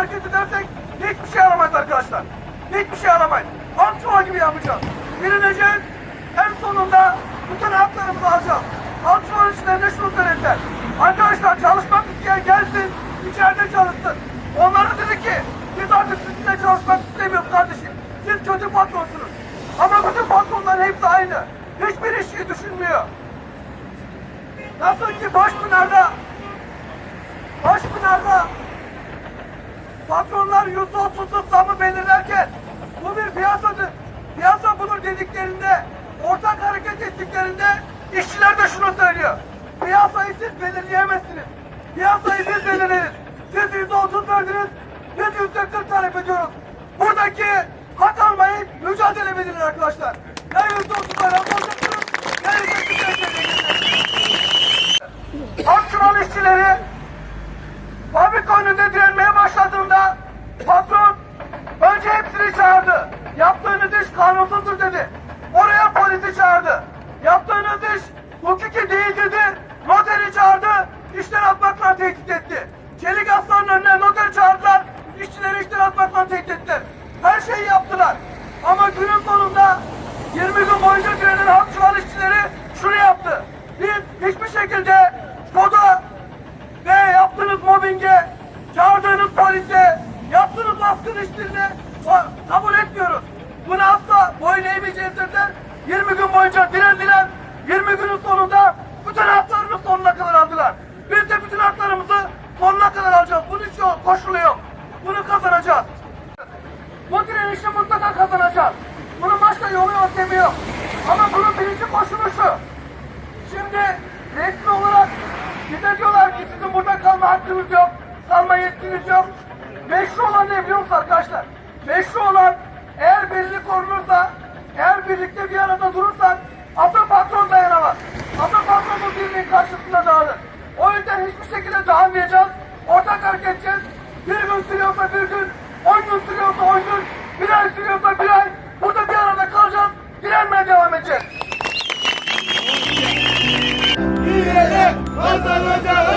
hareket edersek hiçbir şey aramayız arkadaşlar. Hiçbir şey aramayız. Antrenman gibi yapacağız. Direneceğiz. En sonunda bütün haklarımızı alacağız. Antrenman işlerinde şunu söylediler. Arkadaşlar çalışmak isteyen gelsin, içeride çalışsın. Onlara dedi ki, biz artık sizinle çalışmak istemiyoruz kardeşim. Siz kötü patronsunuz. Ama bütün patronların hepsi aynı. Hiçbir işi düşünmüyor. Nasıl ki Başpınar'da patronlar yüzde otuzluk zamı belirlerken bu bir piyasadır. Piyasa bunu dediklerinde ortak hareket ettiklerinde işçiler de şunu söylüyor. Piyasayı siz belirleyemezsiniz. Piyasayı biz belirleriz. Siz yüzde otuz verdiniz. Biz yüzde kırk talep ediyoruz. Buradaki hak almayı mücadele edin arkadaşlar. Ya yüzde otuz talep olacaksınız. Ya yüzde kırk talep Akçuval işçileri fabrika önünde direnmeye başladığında patron önce hepsini çağırdı. Yaptığınız iş kanunsuzdur dedi. Oraya polisi çağırdı. Yaptığınız iş hukuki değil dedi. Noteri çağırdı. İşten atmakla tehdit etti. Çelik aslanın önüne noter çağırdılar. İşçileri işten atmakla tehdit ettiler. Her şeyi yaptılar. Ama günün sonunda 20 gün boyunca direnen Akçuval işçileri şunu yaptı. Biz hiçbir şekilde koda ve yaptığınız mobbinge, eğmeyeceğiz dediler. 20 gün boyunca direndiler. 20 günün sonunda bütün haklarını sonuna kadar aldılar. Biz de bütün haklarımızı sonuna kadar alacağız. Bunun için koşulu yok. Bunu kazanacağız. Bu direnişi mutlaka kazanacağız. Bunun başka yolu yöntemi yok. Ama bunun birinci koşulu şu. Şimdi resmi olarak bize diyorlar ki sizin burada kalma hakkınız yok, kalma yetkiniz yok. Meşru olan ne biliyor musunuz arkadaşlar? Meşru olan birlikte bir arada durursak asıl patron dayanamaz. Asıl patron bu birliğin karşısında dağılır. O yüzden hiçbir şekilde dağılmayacağız. Ortak hareket edeceğiz. Bir gün sürüyorsa bir gün, on gün sürüyorsa on gün, bir ay sürüyorsa bir ay. Burada bir arada kalacağız. Direnmeye devam edeceğiz. Yürüyerek kazanacağız.